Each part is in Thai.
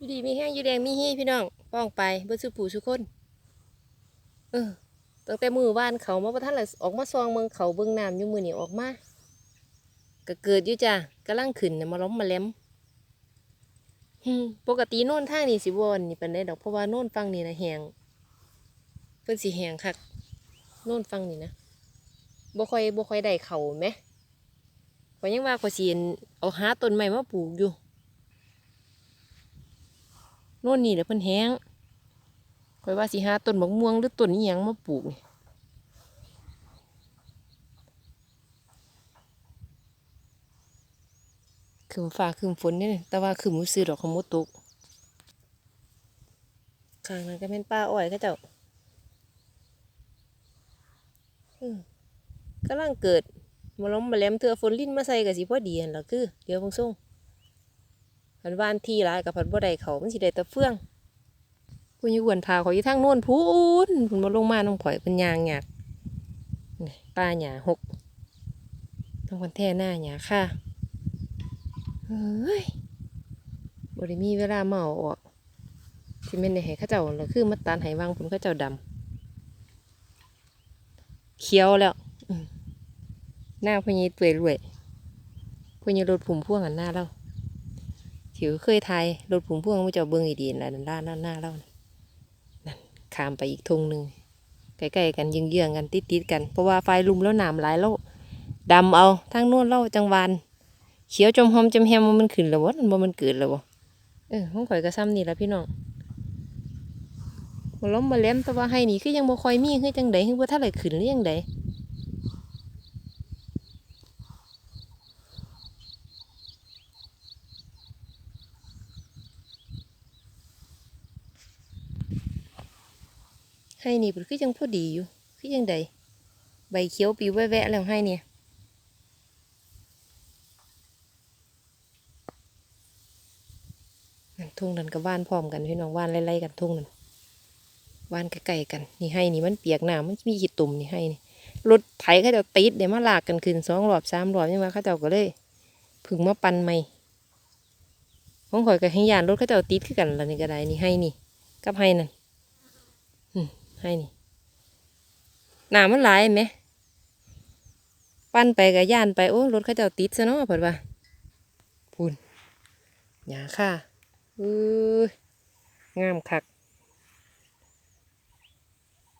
อยู่ดีมีแห้งอยู่แดงมีฮีพี่น้องป้องไปเบิ่สุผู้สุคนเออตั้งแต่มือว่านเขามาประทันหละออกมาซองเมืองเขาเบิ่งน้ำอยู่มือนี่ออกมาก็เกิดอยู่จ้ะกำลังขึ้นมาล้มมาแหลมปกติโน่นทางนี่สิบ่อนนี่เปานใดดอกเพราะว่าโน่นฟังนี่นะแหงเพิ่นสิแหงคักโน่นฟังนี่นะบ่ค่อยบ่ค่อยได้เขาแหมข้อยยังว่าข้อยสิเอาหาต้นไม้มาปลูกอยู่ โน่นนี่แหละเพิ่นแห้งคอยว่าสิหาต้นมะม่วงหรือต้นอีหยังมาปลูกนี่คืมฟ้าคืมฝนเนี่ยแต่ว่าคืมมือซื้อดอกของมดตกข้างนั้นก็เป็นป้าอ้อยเขาเจ้าอืมกำลังเกิดมาล้มมาแหลมเถื่อฝนลิ้นมาใส่กับสิพอดีหั่นละคือ เดี๋ยวพงส่ง ผันวานที่ร้ายกับผันบ่ได้เขามันสิได้ต่เฟื่องคุณอยู่วนพาเขาอยู่ทางโน้นพูนคุณมาลงมาน้องข่อยเป็นยางหยาดป้าหยาหกต้องคนแท่หน้าหยาค่ะเฮ้ยบ่ได้มีเวลาเมาออกที่แม่นได้ให้ข้าเจ้าแล้วคือมาตานให้วางพุ่นเข้าเจ้าดำเขียวแล้วหน้าพญีเปื่อยรวยพญีรถผุ่มพ่วงอันหน้าเรา ถิวเคยทายรถผุ่มพ่วงมันจะเบิ่งอีดีนั่นด้านหน้าหน้าเรานั่นนั่นข้ามไปอีกทงหนึ่งใกล้ๆกันยิงเยื้องๆกันติดๆกัน เพราะว่าไฟลุมแล้วหนามหลายแล้วดำเอาทางน้นเล่าจังหวานเขียวจมหอมจมแฮมมันขึ้นแล้ววะมันบ่มันเกิดแล้ววะเออห้องข่อยก็ซ้ำนี่และพี่น้องมาล้มมาแหลมแต่ว่าให้นี่คือยังบ่คอยมีคือจังใดคือว่าถ้าไหลขึ้นหรือยังใด ให้นี่เป็นคือยังพอดีอยู่ คือยังใดใบเขียวปิวแวะแล้วให้เนี่ยนั่นทุ่งนั้นกับว่านพร้อมกันพี่น้องว่านไล่ๆกันทุ่งนั้นว่านใกล้ๆกันนี่ให้นี่มันเปียกน้ำมันมีขีดตุ่มนี่ให้นี่รถไถเขาจะติดเดี๋ยวมาลากกันขึ้นสองรอบสามรอบยังไงเขาจ้าก็เลยผึ่งมาปันใหม่ของข่อยกับให้ยานรถเขาเจ้าติดขึ้นกันแล้วนี่ก็ได้นี่ให้นี่กับให้นั่น ให้นี่หน้ำมันหลายไหม ปั้นไปกับย่านไปโอ้รถเขาเจ้าติดซะเนาะเพิ่นว่าพูนหยาค่ะเอ้ยงามคัก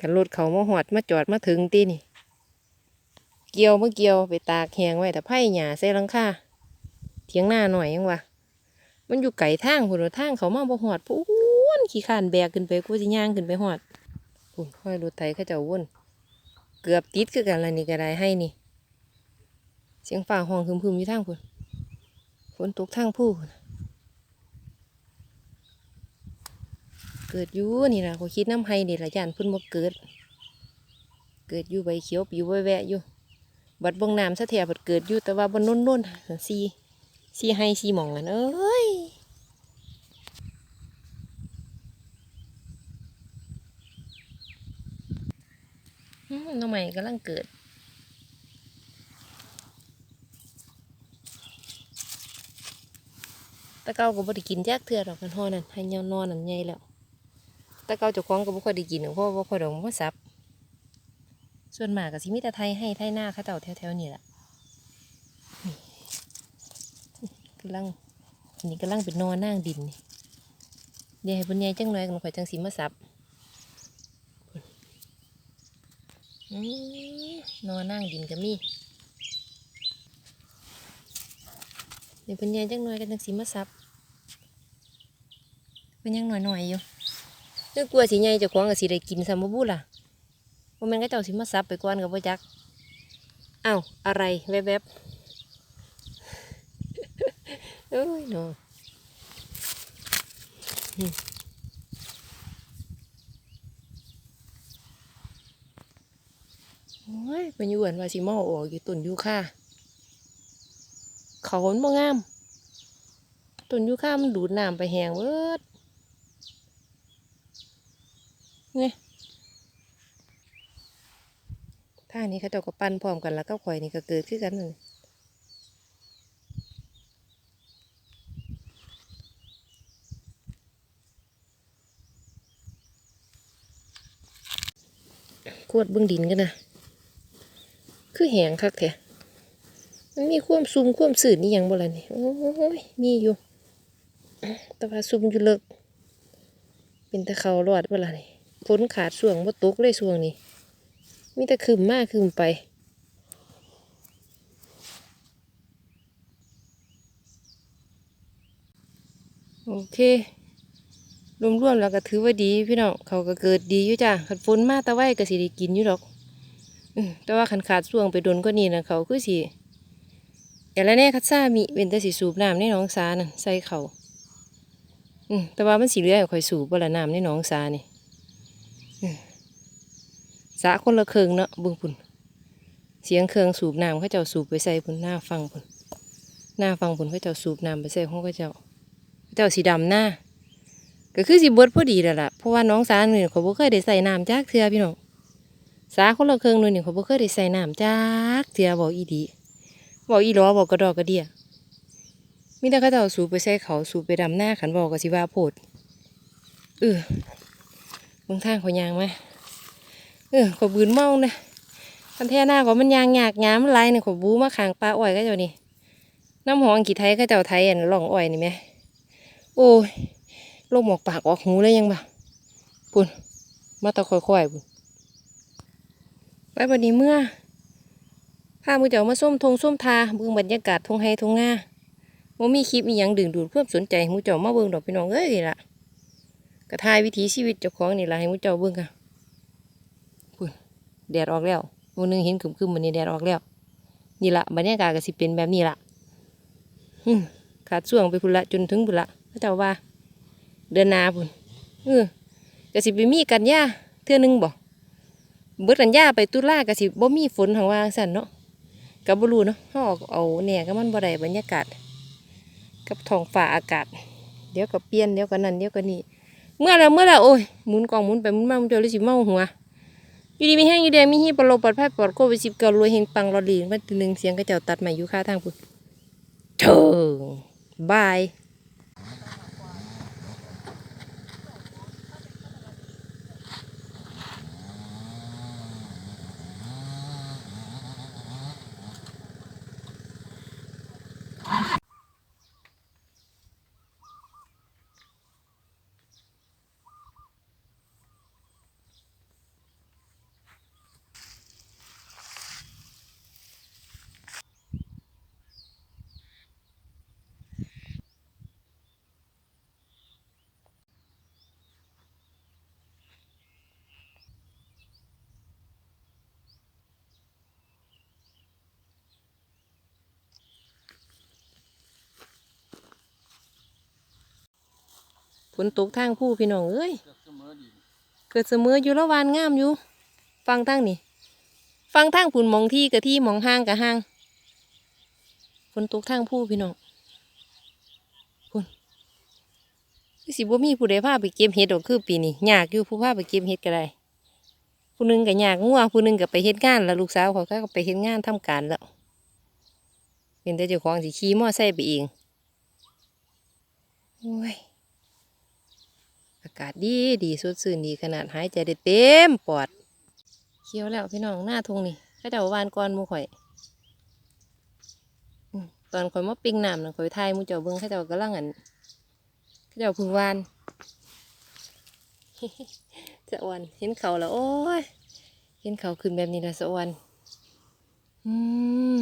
กันรถเขามาหอดมาจอดมาถึงตีนี่ เกี่ยวเมื่อเกี่ยวไปตากแหงไว้แต่ไผ่หยาใส่ลังค่าเถียงหน้าหน่อยยังวะมันอยู่ไก่ทางพุ่นว่าทางเขามาบ่หอดพูนขี้ขานแบกขึ้นไปกูสิย่างขึ้นไปหอด ปุ่นห้อยรถไถเขาเจะวนเกือบติดคือกันละนี่ก็ได้ให้นี่ เสียงฝ่าห้องพึมๆอยู่ทางพุ่นฝนตกทางผู้พุ่นเกิดอยู่นี่ละเขาคิดน้ำให้นี่ละย่านพุ่นบ่เกิด เกิดอยู่ใบเขียวปิวแวะอยู่ บัดบงน้ำสะเทียบัดเกิดอยู่แต่ว่าบนน้นน้นๆซีซีให้ซีหมองกันเอ้ย อืมน้องใหม่กำลังเกิด ตะเกาก็บ่ได้กินแจกเทื่อดอกกันห่อนั่นให้ยาวนอนนั่นใหญ่แล้ว ตะเกาเจ้าของก็บ่ค่อยได้กินหรอกเพราะว่าบ่ค่อยดอกมาซับ ส่วนมากก็สิมีแต่ไทยให้ไทยหน้าเขาเจ้าแถวๆนี่แหละกำลังนนี้กำลังเป็นนอนนั่งดินนี่เดี๋ยวให้พิ่นใหญ่จังหน่อยกันข่อยจังสิมาซับ อืม นอนนั่งดินก็มีเดี๋ยวเป็นยังจังหน่อยกันจังสีมาซับเป็นยังหน่อยหน่อยอยู่นึกกลัวสีใหญ่จะควงกับสีได้กินซัมบูล่ะว่ามันก็เจ้าสีมาซับไปก่อนกับพ่จักอ้าวอะไรแวบๆเอ้ยเนอ โอ้ยเป็นยวนวาสิมอออกอยตุนยูค่าเขาหนบ่งาม ตุนยูค่ามันดูดน้ำไปแหงเวิร์ดนี่ท่านี้เขาตจ้ากปั้นพร้อมกันแล้วก็ข่อยนี่ก็เกิดขึ้นกันเลยขวดเบื้องดินกันนะ คือแหงคักแท้มันมีความซุ่มความสื่อนี่ยังบ่ล่ะนี่โอ้ยมีอยู่แต่ว่าซุ่มอยู่เลิกเป็นตะเขารอดบ่ล่ะนี่ฝนขาดส่วงบ่ตกเลยส่วงนี้มีแต่คืมมากคืมไปโอเครวมๆแล้วก็ถือว่าดีพี่น้องเขาก็เกิดดีอยู่จ้ะขันฝนมาตะไว้ก็สิได้กินอยู่ดอก แต่ว่าขันขาดช่วงไปโดนก็นี่นะเขาคือสิอย่างไรแน่คัดซ่ามีเป็นแต่สิสูบน้ำในหนองสานั่นใส่เขาอืมแต่ว่ามันสีเหลือให้ข่อยสูบบ่ละน้ำในหนองสานี่สาคนละเคืองเนาะบิ่งพุ่นเสียงเครื่องสูบน้ำเขาเจ้าสูบไปใส่พุ่นหน้าฟังพุ่นหน้าฟังพุ่นเขาเจ้าสูบน้ำไปใส่ของเขาเจ้าเจ้าสีดำหน้าก็คือสิเบิดพอดีแล้วล่ะเพราะว่าน้องสาหนึ่งเขาบ่เคยได้ใส่น้ำจากเทือพี่น้อง สาคนละเครื่องหนึ่เขาบ่เคยได้ใส่น้ำจากเทือบอกอีดีบอกอีหลอบอกกระดอกกระเดียมีแต่เขาเจ้าสูบไปใส่เขาสูบไปดำหน้าขันบอกก็สิว่าโพดเออบางทางเขายางไหมเออเขาบืนเมาเนี่ยคันแท่หน้าก็มันยางหยากยามมันไหลเนี่ยเขาบูมาขางปลาอ้อยก็เจ้านี่น้ำหอมกี่ไทยก็เจ้าไทยอันล่องอ้อยนี่ไหมโอ้ยลมอกปากออกหูเลยยังบ่ะปุ่นมาตะค่อยๆปุ่น ไปบัดนี้เมื่อพามือเจ้ามาส้มทงส้มทาเบิ่งบรรยากาศทงไฮทงหน้าว่ามีคลิปอีหยังดึงดูดเพื่อสนใจให้หมูเจ้ามาเบิ่งดอกพี่น้องเอ้ยนี่ล่ะกระทายวิถีชีวิตเจ้าของนี่ล่ะให้มูเจ้าเบิ่งค่ะปุ่นแดดออกแล้ววันนึงเห็นคึมๆมันนี้แดดออกแล้ว นี่ล่ะบรรยากาศก็สิเป็นแบบนี้ล่ะหึ่มขาดช่วงไปพุ่นละจนถึงพุ่นละพระเจ้าว่า เดือนนาพุ่นเออก็สิไปมีกันย่าเทื่อหนึงบ่ เบิดกันยาไปตุลาก็สิบ่มีฝนหังว่าสั่นเนาะก็บ่รู้เนาะเฮาเอาเอาแหน่ก็มันบ่ได้บรรยากาศ กับท้องฟ้าอากาศ เดี๋ยวก็เปลี่ยนเดี๋ยวก็นั่นเดี๋ยวก็นี่เมื่อแล้วเมื่อแล้วโอ้ยหมุนกล่องหมุนไปหมุนมาหมุนเจอเลยสิเมาหัวอยู่ดีมีแห้งอยู่แดงมีฮีปลอดปลอดภัยปลอดโควิด19รวยเฮงปังรอดีวันที่หนึ่งเสียงกระเจ้าตัดใหม่อยู่ค่าทางพุ่นเถิงบาย ฝนตกทางผู้พี่น้องเอ้ยเกิดเสมออยู่ละวานงามอยู่ ฟังทางนี่ฟังทางผุนมองที่กับที่มองห้างกับห้างฝนตกทางผู้พี่น้องพุ่นสิบ่มีผู้ใดพาไปเก็บเห็ดดอกคือปีนี้ยากอยู่ผู้พาไปเก็บเห็ดก็ได้ผู้หนึงก็ยากงัวผู้หนึงก็ไปเฮ็ดงาน แล้วลูกสาวเขาก็ไปเฮ็ดงานทำการแล้วเป็นแต่เจ้าของสิขี่มอไซค์ไปเองโอ้ยากาศดีดีสดชื่นดีขนาดหายใจได้เต็มปอดเคี้ยวแล้วพี่น้องหน้าทงนี่ก็เดาวานก่อนมูข่อยตอนข่อยมาปิ้งน้ำนะข่อยทายมูเจ้าเบิ้งเขาเจ้ากำลังอันเขาเจ้าพึ่งวานจะอวนเห็นเขาแล้วโอ้ยเห็นเขาขึ้นแบบนี้ละสะอวนอืม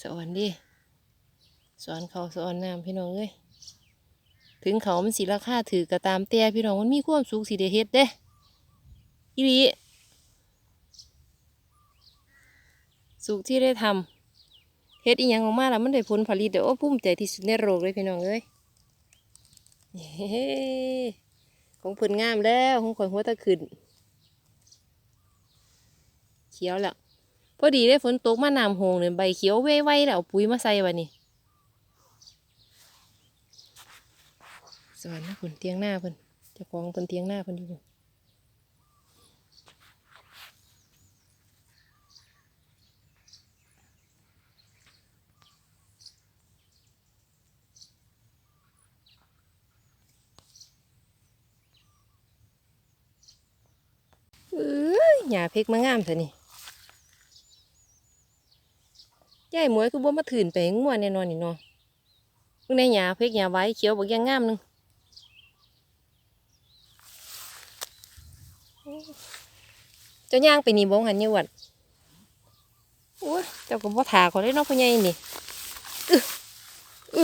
สะอวนดิสอนเขาสอนน้ำพี่น้องเอ้ย ถึงเขามันสีราคาถือก็ตามแต่พี่น้องมันมีความสุขสีเดเฮ็ดเด้อีหลีสุขที่ได้ทำเฮ็ดอีหยังออกมาแล้วมันได้ผลผลิตเดี๋ยวโอ้ภูมิใจที่สุดในโลกเลยพี่น้องเอ้ยเฮ้ของเพิ่นงามแล้วของข่อยหัวตะขึ้นเขียวแล้วพอดีได้ฝนตกมาน้ำหงเลยใบเขียวไว้ๆแล้วเอาปุ๋ยมาใส่วันนี้ สอนนะเพิ่นเตียงหน้าเพิ่นเจะกองเพิ่นเตียงหน้าเพิ่นอยู่เอหญ้าเพกมางามเถอะนี่ยายหมวยคือบ่มาถืนไปให้งัวแน่นอนนี่เนาะเพิ่งได้หญ้าเพกหญ้าไว้เขียวบักย่างงามหนึง จ้าย่างไปนี่บ่หันอยู่วัดโอ้ยเจ้าก็บ่ถาเขาเลยเนาะพ่อใหญ่นี่อึอึ